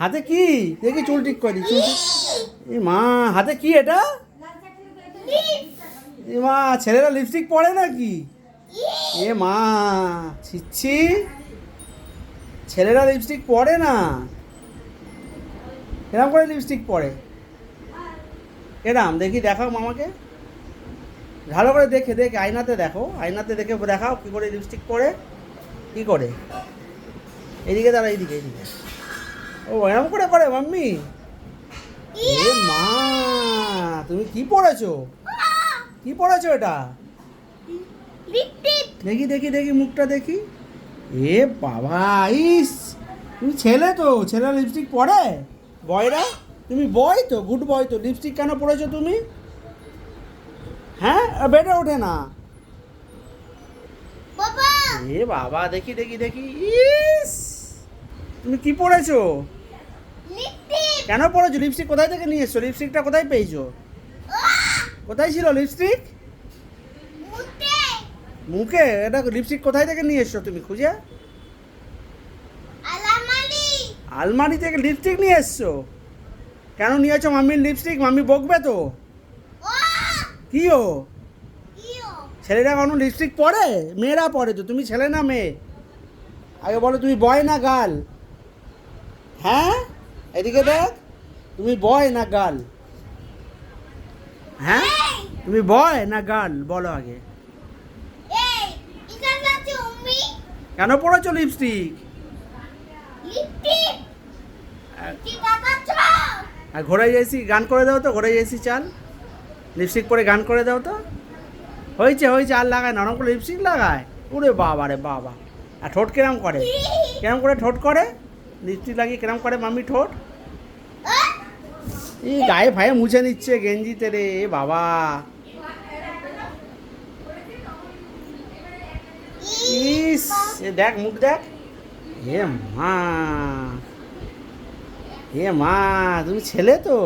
হাতে কি? দেখি চুল ঠিক করি চুল এ মা, হাতে কি এটা? এ মা, ছেলেরা লিপস্টিক পরে নাকি? এ মা ছিচ্ছি ছেলেরা লিপস্টিক পরে না? এরম করে লিপস্টিক পরে? এরাম দেখি দেখাও মামাকে। ভালো করে দেখে দেখে আয়নাতে দেখো। আয়নাতে দেখে দেখাও কী করে লিপস্টিক পরে, কী করে। এদিকে দাঁড়া এইদিকে এইদিকে ও এরম করে করে মাম্মি? এ মা তুমি কি পড়েছো? কি পড়েছো এটা? দেখি দেখি দেখি মুখটা দেখি। এ বাবা ইস! তুমি ছেলে তো ছেলে লিপস্টিক পরে? বয়রা তুমি বয় তো গুড বয় তো। লিপস্টিক কেন পরেছো তুমি? হ্যাঁ বেডে ওঠে না। বাবা! এ বাবা দেখি দেখি দেখি ইস! তুমি কি পরেছো? লিপস্টিক কেন পড়েছো? লিপস্টিক কোথায় থেকে নিয়ে এসছো? লিপস্টিকটা কোথায় পেয়েছ? কোথায় ছিল লিপস্টিক মুখে। এটা লিপস্টিক কোথায় থেকে নিয়ে এসছো তুমি খুঁজে? আলমারি। থেকে লিপস্টিক নিয়ে এসছো? কেন নিয়ে এসছো? মাম্মির লিপস্টিক মাম্মি বকবে তো। কি ও? ছেলেরা কোনো লিপস্টিক পরে? মেয়েরা পরে তো তুমি ছেলে না মেয়ে? আগে বলো তুমি বয় না গাল হ্যাঁ? এদিকে দেখ। তুমি বয় না গাল? হ্যাঁ? তুমি বয় না গাল? বলো আগে। কেন পড়েছো লিপস্টিক আর ঘোড়াই যাইছি গান করে দাও তো ঘোড়াই যাইছি চাল। লিপস্টিক পরে গান করে দাও তো। হয়েছে হয়েছে আর লাগায় নরম করে লিপস্টিক লাগায়। ওরে বাবা রে বাবা। আর ঠোঁট কিরম করে? কেরম করে ঠোঁট করে? লিপস্টিক লাগিয়ে কেরম করে মাম্মি ঠোঁট? এই গায়ে ভায়ে মুছে নিচ্ছে গেঞ্জিতে রে বাবা। ইস দেখ মুখ দেখ। এ মা এ মা তুমি ছেলে তো?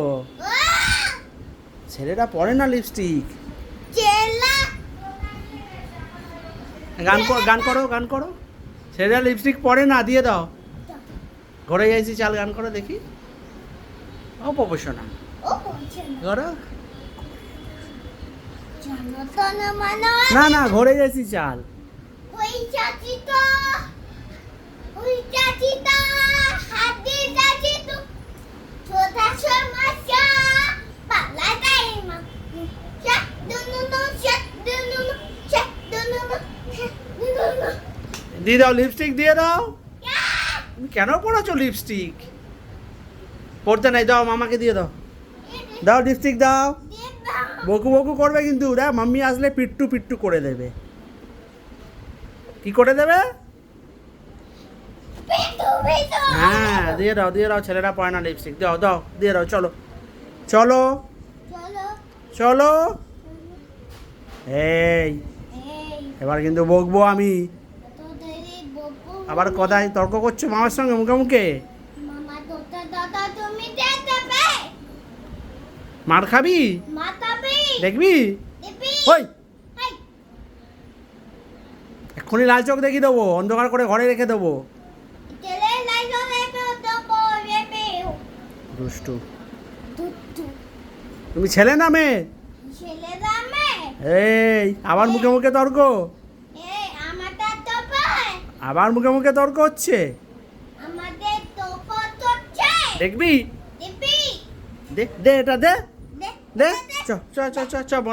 ছেলেরা পরে না লিপস্টিক গান করো গান করো গান করো। ছেলেরা লিপস্টিক পরে না দিয়ে দাও। ঘরে যাইছি চাল গান করো দেখি। না করো না না, ঘরে যাইছি চাল। দিয়ে দাও লিপস্টিক দিয়ে দাও। কেন পড়েছো লিপস্টিক পড়তে নাই দাও মামাকে দিয়ে দাও। দাও লিপস্টিক দাও। বকু বকু করবে কিন্তু দেখ মাম্মি আসলে পিট্টু পিট্টু করে দেবে। কি করে দেবে? হ্যাঁ দিয়ে দাও দিয়ে দাও ছেলেরা পড়ে না লিপস্টিক দাও দাও দিয়ে দাও চলো। চলো। চলো। এই এবার কিন্তু বকবো আমি। আবার কথায় তর্ক করছ মামার সঙ্গে মুখে মুখে মামা তোটা দাদা তুমি দিয়ে দেবে মার খাবি? দেখবি? ওই। এক্ষুনি লাল চোখ দেখিয়ে দেবো অন্ধকার করে ঘরে রেখে দেবো। দুষ্টু। তুমি ছেলে না মেয়ে? এই আবার মুখে মুখে তর্ক? আবার মুখে মুখে তর্ক হচ্ছে? দেখবি? দিবি দে দে এটা দে। 네? 자, 자, 자, 자, 자, 먼저.